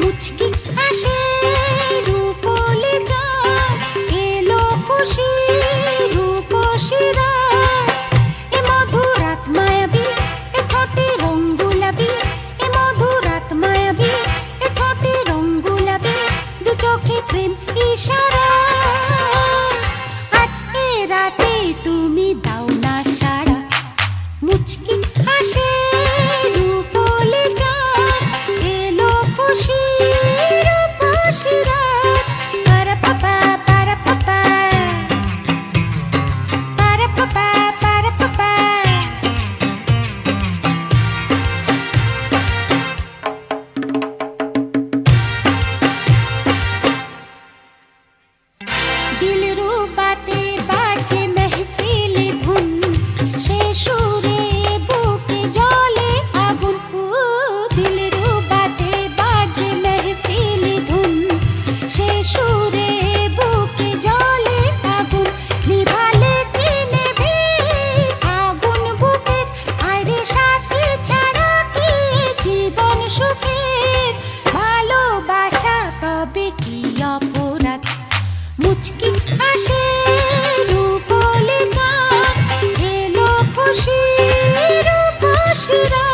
মুচকি হাসি, রূপলি চার এলো খুশি রূপশিরা এ মধুরাত মায়াবী এ ঠোঁটে রং গুলাবি এ মধুরাত মায়াবী এ ঠোঁটে রং গুলাবি দু চোখে তুমি দা খুশির পাশরা